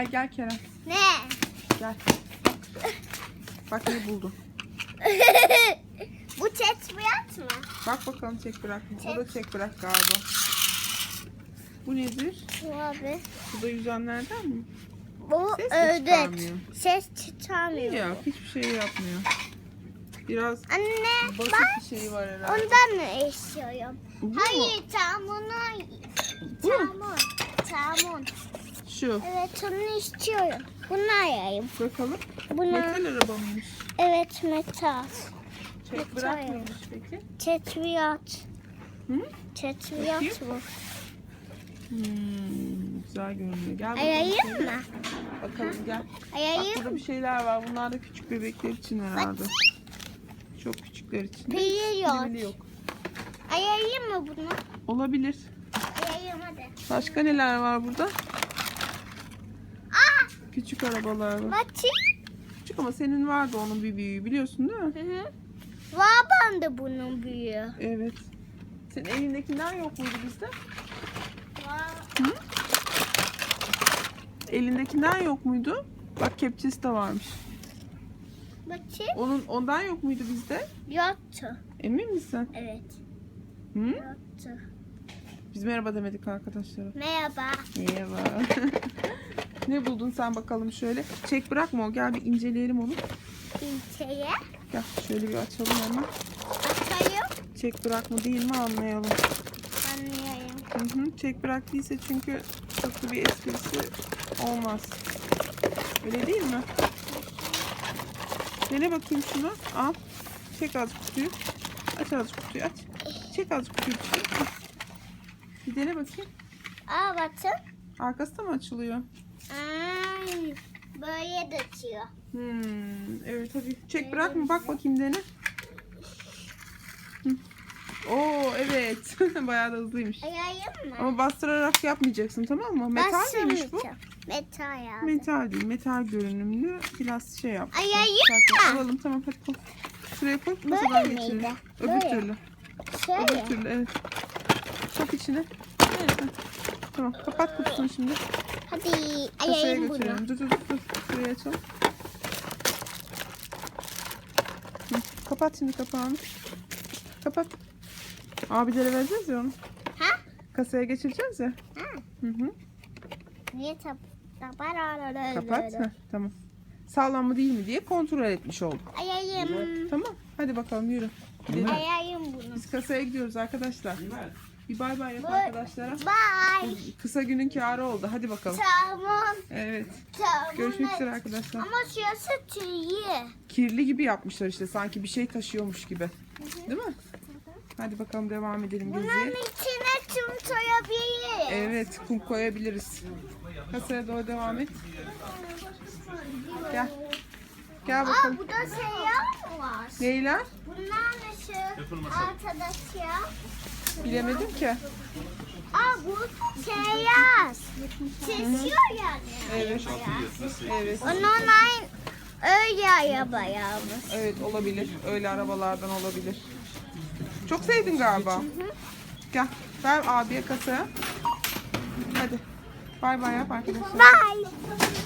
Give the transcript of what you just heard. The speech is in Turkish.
Gel, gel Kerem. Ne? Gel. Bak ne buldum. Bu tetbiyat mı? Bak bakalım çek bırak mı? O da çek bırak galiba. Bu nedir? Bu abi. Bu da yüzenlerden mi? Bu Ses de ördek. çıkarmıyor. Ses çıkarmıyor. Yok hiçbir şey yapmıyor. Biraz Anne basit bak. bir şey var herhalde. Ondan mı istiyorum? Bu mu? Hayır tamamını. Bu mu? Tamam. Tamam. Şu. Evet onu istiyorum. Bunu ayayım. Bakalım. Bunu. Metal araba mıymış? Evet metal. Çek Metal bırakmıyormuş peki. Tetbiyat. Hı? Bakayım. bu. Hmm, güzel görünüyor. Gel. Ayayım mı? Bakalım gel. Bak Ayayım burada bir şeyler var. Bunlar da küçük bebekler için herhalde. Çok küçükler için. Pili yok. Ayayım mı bunu? Olabilir. Ayayım hadi. Başka neler var burada? Küçük arabalar var. Bakayım. Küçük ama senin vardı onun bir büyüğü biliyorsun değil mi? Hı hı. Var bende bunun büyüğü. Evet. Senin elindekinden yok muydu bizde? Var. Hı? Elindekinden yok muydu? Bak kepçesi de varmış. Bakayım. Onun ondan yok muydu bizde? Yoktu. Emin misin? Evet. Hı? Yoktu. Biz merhaba demedik arkadaşlara. Merhaba. Merhaba. ne buldun sen bakalım şöyle. Çek bırakma o. Gel bir inceleyelim onu. İlçeye Gel şöyle bir açalım hemen. atayım. Çek bırakma değil mi anlayalım. Anlayayım. Hı hı. Çek bırak değilse çünkü çok da bir esprisi olmaz. Öyle değil mi? Dene bakayım şunu. Al. Çek azıcık kutuyu. Aç azıcık kutuyu aç. Çek azıcık kutuyu dışarı. Bir dene bakayım. Aa bakın. Arkası da mı açılıyor? Ay, böyle de açıyor. Hmm, evet hadi. Çek bırakma bak bakayım dene. Oo evet. Bayağı da hızlıymış. Ayayım mı? Ama bastırarak yapmayacaksın tamam mı? Metal miymiş bu? Metal ya. Metal değil. Metal görünümlü. Biraz şey yap. Ayayım mı? alalım tamam hadi koy. Şuraya koy. Böyle Masadan miydi? Öbür Böyle. türlü. Öbür Şöyle. türlü evet. Sok içine. Evet. Tamam kapat kutusunu şimdi. Hadi Kasaya ayayım bunu. Dur dur dur. Şurayı açalım. Hı, Kapat şimdi kapağını. Kapat. Abilere vereceğiz ya onu. Ha? Kasaya geçireceğiz ya. Ha? Hı hı. Niye tap? Kapat. Heh, tamam. Sağlam mı değil mi diye kontrol etmiş olduk. Ayayım. Tamam. Hadi bakalım yürü. Gidelim. Ayayım bunu. Biz kasaya gidiyoruz arkadaşlar. Bir bay bay yap arkadaşlara. Bye. Kısa günün kârı oldu. Hadi bakalım. Tamam. Evet. Tamam. Görüşmek üzere arkadaşlar. Ama şurası tüyü. Kirli gibi yapmışlar işte. Sanki bir şey taşıyormuş gibi. Değil mi? Hadi bakalım devam edelim Bunun geziye. içine tüm soyabiliriz. Evet kum koyabiliriz. Kasaya doğru devam et. Gel. Gel Aa bakalım. burada seyyar mı var? Neyler? Bunlar nasıl? Arkadaş ya. Bilemedim ki. Aa bu seyyar. Kesiyor yani. Evet. Evet. Onun aynı öyle arabayamız. Evet olabilir. Öyle arabalardan olabilir. Çok sevdin galiba. Gel. Ver abiye kasaya. Hadi. Bay bay yap arkadaşlar. Bye.